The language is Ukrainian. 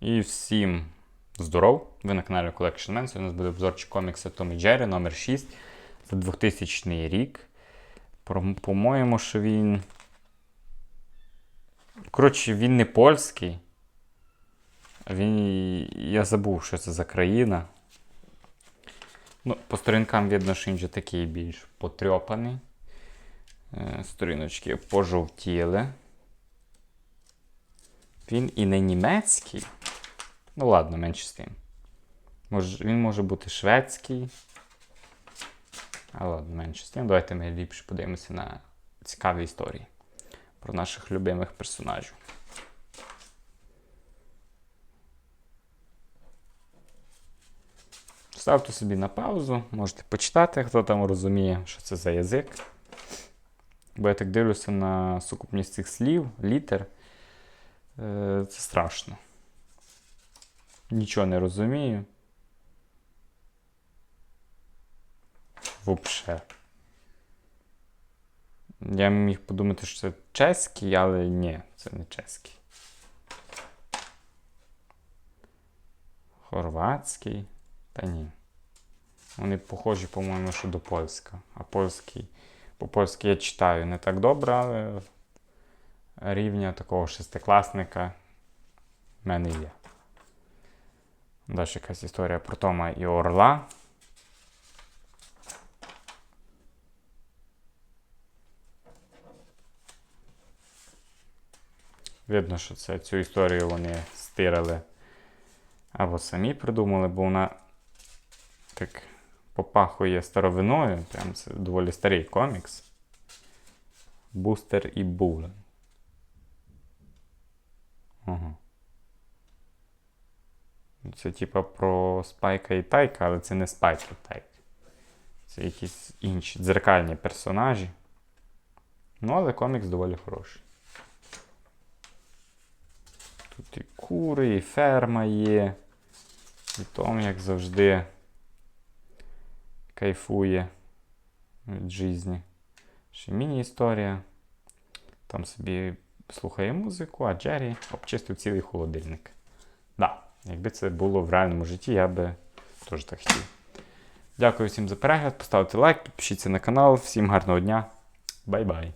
І всім здоров! Ви на каналі Collection Man. Сьогодні у нас буде обзорчик комікса Том і Джері номер 6 за 2000 рік. По-моєму, що він. Коротше, він не польський. Він. Я забув, що це за країна. Ну, по сторінкам видно, що він вже такий більш потрьопаний. Е, Сторіночки пожовтіли. Він і не німецький. Ну ладно, менше з тим. Може, він може бути шведський. А ладно, менше з тим. Давайте ми ліпше подивимося на цікаві історії про наших любимих персонажів. Ставте собі на паузу, можете почитати, хто там розуміє, що це за язик. Бо я так дивлюся на сукупність цих слів, літер. Е, Це страшно. Нічого не розумію. Вообще. Я міг подумати, що це чеський, але ні, це не чеський. Хорватський. Та ні. Вони похожі, по-моєму, що до польська. А польський. По-польськи я читаю не так добре, але рівня такого шестикласника в мене є. Далі якась історія про Тома і Орла. Видно, що це, цю історію вони стирали або самі придумали, бо вона так попахує старовиною. Прям це доволі старий комікс. Бустер і Булен. Ага. Це типа про Спайка і Тайка, але це не Спайк і Тайк. Це якісь інші дзеркальні персонажі. Ну, але комікс доволі хороший. Тут і кури, і ферма є. І Том, як завжди, кайфує від житті. Ще міні-історія. Там собі слухає музику, а Джері обчистив цілий холодильник. Да, якби це було в реальному житті, я би теж так хотів. Дякую всім за перегляд. Поставте лайк, підпишіться на канал. Всім гарного дня. Бай-бай.